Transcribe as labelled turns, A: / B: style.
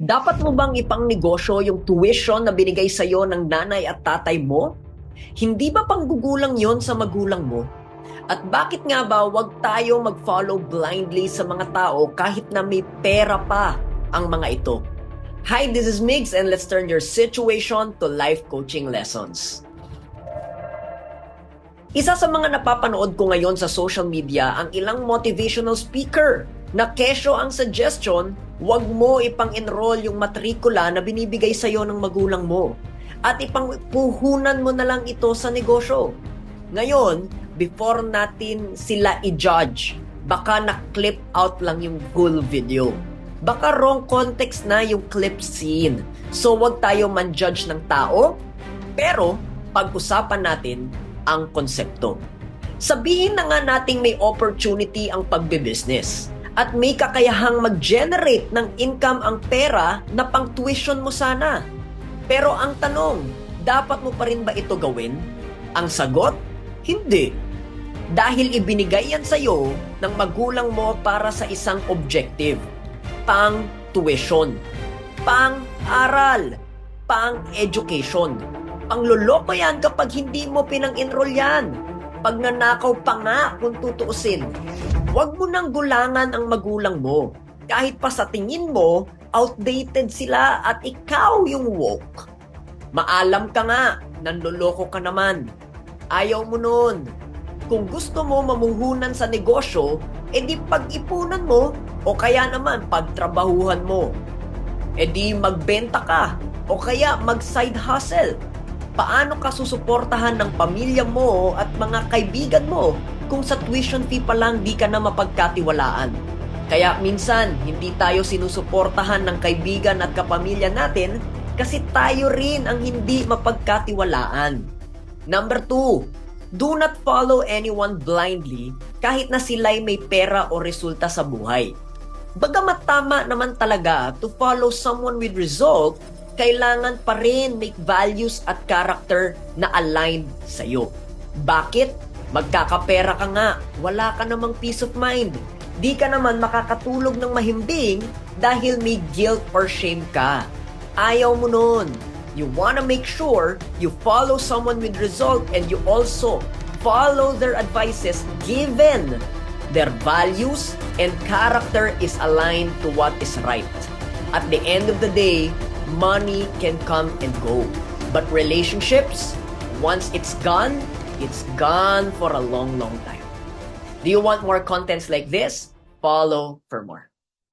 A: Dapat mo bang ipang negosyo yung tuition na binigay sa'yo ng nanay at tatay mo? Hindi ba panggugulang yon sa magulang mo? At bakit nga ba wag tayo mag-follow blindly sa mga tao kahit na may pera pa ang mga ito? Hi, this is Migs and let's turn your situation to life coaching lessons. Isa sa mga napapanood ko ngayon sa social media ang ilang motivational speaker na kesyo ang suggestion, wag mo ipang-enroll yung matrikula na binibigay sa'yo ng magulang mo at ipangpuhunan mo na lang ito sa negosyo. Ngayon, before natin sila i-judge, baka na-clip out lang yung full video. Baka wrong context na yung clip scene. So wag tayo man-judge ng tao, pero pag-usapan natin ang konsepto. Sabihin na nga nating may opportunity ang pagbe-business at may kakayahang mag-generate ng income ang pera na pang tuition mo sana. Pero ang tanong, dapat mo pa rin ba ito gawin? Ang sagot, hindi. Dahil ibinigay yan sa'yo ng magulang mo para sa isang objective. Pang tuition. Pang aral. Pang education. Pangloloko yan kapag hindi mo pinang-enroll yan. Pag nanakaw pa nga kung tutuusin. Huwag mo nang gulangan ang magulang mo. Kahit pa sa tingin mo, outdated sila at ikaw yung woke. Maalam ka nga, nanloloko ka naman. Ayaw mo nun. Kung gusto mo mamuhunan sa negosyo, edi pag-ipunan mo o kaya naman pagtrabahuhan mo. Edi magbenta ka o kaya mag-side hustle. Paano ka susuportahan ng pamilya mo at mga kaibigan mo kung sa tuition fee pa lang di ka na mapagkatiwalaan? Kaya minsan, hindi tayo sinusuportahan ng kaibigan at kapamilya natin kasi tayo rin ang hindi mapagkatiwalaan. Number two, do not follow anyone blindly kahit na sila'y may pera o resulta sa buhay. Bagamat tama naman talaga to follow someone with result, kailangan pa rin make values at character na aligned sa'yo. Bakit? Magkakapera ka nga, wala ka namang peace of mind. Di ka naman makakatulog ng mahimbing dahil may guilt or shame ka. Ayaw mo nun. You wanna make sure you follow someone with result and you also follow their advices given their values and character is aligned to what is right. At the end of the day, money can come and go. But relationships, once it's gone, it's gone for a long, long time. Do you want more contents like this? Follow for more.